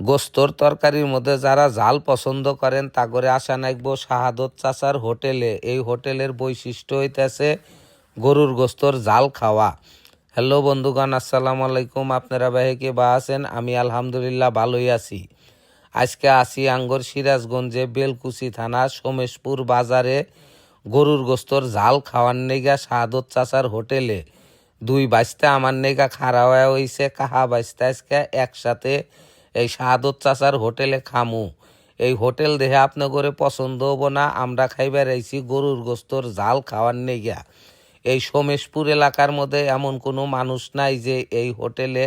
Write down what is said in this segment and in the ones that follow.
গোস্তর তরকারির মধ্যে যারা ঝাল পছন্দ করেন, তা করে আশা নাকব শাহাদত চাচার হোটেলে। এই হোটেলের বৈশিষ্ট্য হইতেছে গরুর গোস্তর জাল খাওয়া। হ্যালো বন্ধুগণ, আসসালামু আলাইকুম। আপনারা ভাইকে বা আছেন? আমি আলহামদুলিল্লাহ ভালোই আছি। আজকে আসি আঙ্গর সিরাজগঞ্জে বেলকুচি থানা, সোমেশপুর বাজারে গরুর গোস্তর ঝাল খাওয়ার নেগা শাহাদত চাচার হোটেলে। দুই বাইশটা আমার নেগা খাড়া হয়ে হইছে, কাহা বাইশটা আজকে একসাথে এই শাহাদত চাচার হোটেলে খামু। এই হোটেল দেহে আপনি করে পছন্দ হব না, আমরা খাইবার আইছি গরুর গোস্তর জাল খাওয়ার নেগা এই সোমেশপুর এলাকার মধ্যে এমন কোনো মানুষ নাই যে এই হোটেলে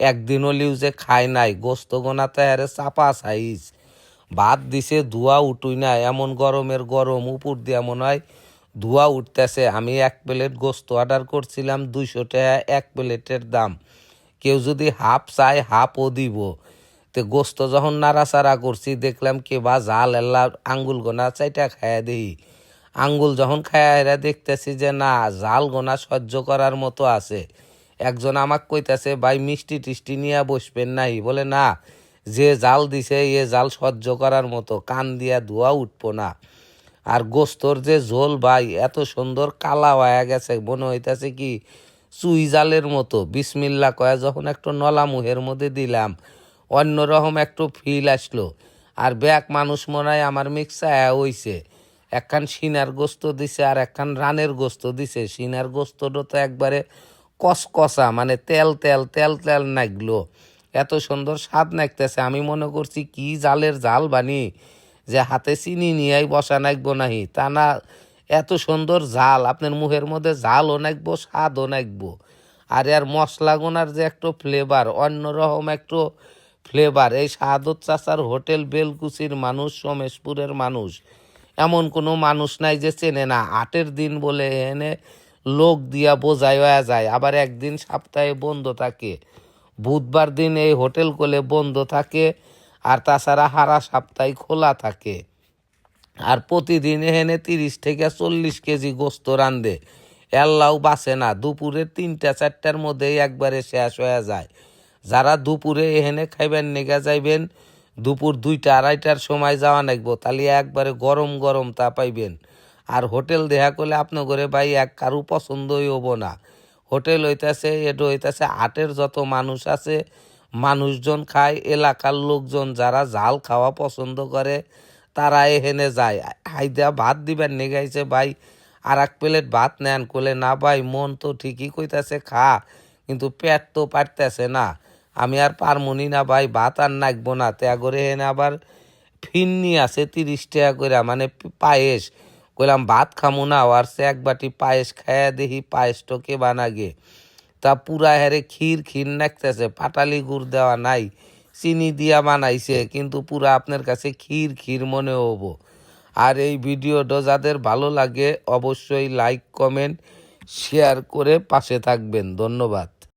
একদিন হলেও যে খায় নাই, গোস্ত গোনাতে আরে চাপা সাইজ। ভাত দিছে, ধোয়া উঠুই না, এমন গরমের গরম, উপর দিয়ে মনে হয় ধোয়া উঠতেছে। আমি এক প্লেট গোস্ত অর্ডার করছিলাম দুইশো টাকা এক প্লেটের দাম। কেউ যদি হাফ চায়, হাফও দিব। তো গোস্ত যখন নাড়াচাড়া করছি, দেখলাম কে বা জাল এল্লা আঙ্গুল গোনা চাইটা খায়া দেই। আঙ্গুল যখন খায়া এরা দেখতেছি যে না জাল গোনা সহ্য করার মতো আছে। একজন আমাকে কইতাছে, ভাই, মিষ্টি টিষ্টি নিয়ে বসবেন নাই। বলে, না, যে জাল দিছে, এ জাল সহ্য করার মতো, কান দিয়া ধোয়া উঠবো না। আর গোস্তর যে ঝোল, ভাই, এত সুন্দর কালা হয়ে গেছে, মনে হইতাছে কি, চুই জালের মতো। বিসমিল্লা কয়া যখন একটু নলা মুহের মধ্যে দিলাম অন্যরকম একটু ফিল আসলো। আর ব্যাক মানুষ মনে হয় আমার মিক্সা হইছে। একখান সিনার গোস্ত দিছে আর একখান রানের গোস্ত দিছে। সিনার গোস্তটা তো একবারে কসকসা মানে তেল তেল তেল তেল নাগলো এত সুন্দর স্বাদ নাগতেছে আমি মনে করছি কি জালের জাল বানি, যে হাতে চিনি নিয়েই বসা নাকবো নাহি। তা না, এত সুন্দর জাল, আপনার মুখের মধ্যে জালও নাকবো স্বাদও নাকবো আর এর মশলা গোনার যে একটু ফ্লেভার অন্যরকম একটু ফ্লেভার, এই সাহাদত চাচার হোটেল বেলকুচির মানুষ, সোমেশপুরের মানুষ। এমন কোনো মানুষ নাই যে চেনে না, আটের দিন বলে এনে লোক দিয়া বোঝাই হয়ে যায়। আবার একদিন সপ্তাহে বন্ধ থাকে। বুধবার দিন এই হোটেল কোলে বন্ধ থাকে আর তাছাড়া হারা সপ্তাহে খোলা থাকে। আর প্রতিদিন এখানে তিরিশ থেকে চল্লিশ কেজি গোস্ত রান্ধে এল্লাও বাঁচে না। দুপুরে তিনটা, চারটার মধ্যেই একবারে শেষ হয়ে যায়। যারা দুপুরে এখানে খাইবেন, নেগা যাইবেন, দুপুর দুইটা, আড়াইটার সময় যাওয়া নাকবো তাহলে একবারে গরম গরম তা পাইবেন। আর হোটেল দেখা করলে আপনার ঘরে ভাই এক কারু পছন্দই হব না। হোটেল হইতাছে এটা হইতাছে হাটের যত মানুষ আছে, মানুষজন খায়, এলাকার লোকজন যারা জাল খাওয়া পছন্দ করে, তারা এখানে যায়। হাইদা ভাত দিবেন নেগাইছে ভাই আর এক প্লেট ভাত নেন কোলে না ভাই মন তো ঠিকই কইতাছে, খা, কিন্তু পেট তো পারতেছে না। আমি আর পারমুনি না ভাই, ভাত আর নাকবো না। ত্যাগ করে এনে আবার ফিন্নি আছে তিরিশ টাকা করে মানে পায়েস। কইলাম, ভাত খামু না আর সে এক বাটি পায়েস খায়া দেখি পায়েসটা কে বানাগে। তা পুরা হেরে ক্ষীর ক্ষীর নাকতেছে, পাটালি গুড় দেওয়া নাই, চিনি দিয়া বানাইছে, কিন্তু পুরা আপনার কাছে ক্ষীর ক্ষীর মনে হব। আর এই ভিডিওটা যাদের ভালো লাগে, অবশ্যই লাইক কমেন্ট শেয়ার করে পাশে থাকবেন। ধন্যবাদ।